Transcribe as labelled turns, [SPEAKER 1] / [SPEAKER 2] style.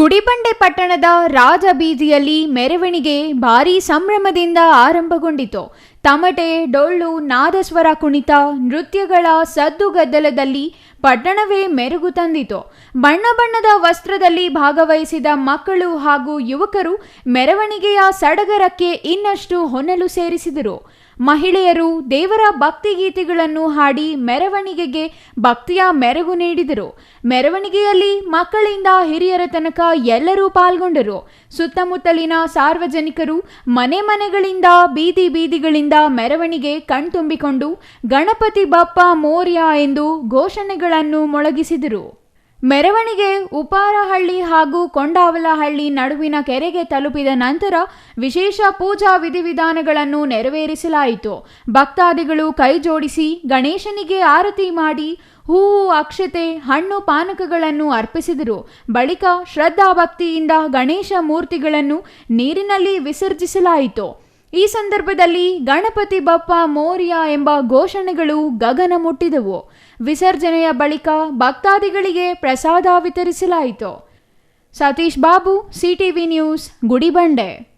[SPEAKER 1] ಗುಡಿಬಂಡೆ ಪಟ್ಟಣದ ರಾಜ ಬೀದಿಯಲ್ಲಿ ಮೆರವಣಿಗೆ ಭಾರೀ ಸಂಭ್ರಮದಿಂದ ಆರಂಭಗೊಂಡಿತು. ತಮಟೆ, ಡೊಳ್ಳು, ನಾದಸ್ವರ ಕುಣಿತ, ನೃತ್ಯಗಳ ಸದ್ದುಗದ್ದಲದಲ್ಲಿ ಪಟ್ಟಣವೇ ಮೆರುಗು ತಂದಿತು. ಬಣ್ಣ ಬಣ್ಣದ ವಸ್ತ್ರದಲ್ಲಿ ಭಾಗವಹಿಸಿದ ಮಕ್ಕಳು ಹಾಗೂ ಯುವಕರು ಮೆರವಣಿಗೆಯ ಸಡಗರಕ್ಕೆ ಇನ್ನಷ್ಟು ಹೊನಲು ಸೇರಿಸಿದರು. ಮಹಿಳೆಯರು ದೇವರ ಭಕ್ತಿಗೀತೆಗಳನ್ನು ಹಾಡಿ ಮೆರವಣಿಗೆಗೆ ಭಕ್ತಿಯ ಮೆರಗು ನೀಡಿದರು. ಮೆರವಣಿಗೆಯಲ್ಲಿ ಮಕ್ಕಳಿಂದ ಹಿರಿಯರ ತನಕ ಎಲ್ಲರೂ ಪಾಲ್ಗೊಂಡರು. ಸುತ್ತಮುತ್ತಲಿನ ಸಾರ್ವಜನಿಕರು ಮನೆ ಮನೆಗಳಿಂದ, ಬೀದಿ ಬೀದಿಗಳಿಂದ ಮೆರವಣಿಗೆ ಕಣ್ತುಂಬಿಕೊಂಡು ಗಣಪತಿ ಬಪ್ಪ ಮೋರ್ಯ ಎಂದು ಘೋಷಣೆಗಳನ್ನು ಮೊಳಗಿಸಿದರು. ಮೆರವಣಿಗೆ ಉಪಾರಹಳ್ಳಿ ಹಾಗೂ ಕೊಂಡಾವಲಹಳ್ಳಿ ನಡುವಿನ ಕೆರೆಗೆ ತಲುಪಿದ ನಂತರ ವಿಶೇಷ ಪೂಜಾ ವಿಧಿವಿಧಾನಗಳನ್ನು ನೆರವೇರಿಸಲಾಯಿತು. ಭಕ್ತಾದಿಗಳು ಕೈ ಜೋಡಿಸಿ ಗಣೇಶನಿಗೆ ಆರತಿ ಮಾಡಿ ಹೂವು, ಅಕ್ಷತೆ, ಹಣ್ಣು ಪಾನಕಗಳನ್ನು ಅರ್ಪಿಸಿದರು. ಬಳಿಕ ಶ್ರದ್ಧಾಭಕ್ತಿಯಿಂದ ಗಣೇಶ ಮೂರ್ತಿಗಳನ್ನು ನೀರಿನಲ್ಲಿ ವಿಸರ್ಜಿಸಲಾಯಿತು. ಈ ಸಂದರ್ಭದಲ್ಲಿ ಗಣಪತಿ ಬಪ್ಪ ಮೋರ್ಯ ಎಂಬ ಘೋಷಣೆಗಳು ಗಗನ ಮುಟ್ಟಿದವು. ವಿಸರ್ಜನೆಯ ಬಳಿಕ ಭಕ್ತಾದಿಗಳಿಗೆ ಪ್ರಸಾದ ವಿತರಿಸಲಾಯಿತು. Satish Babu, CTV news, Gudibande.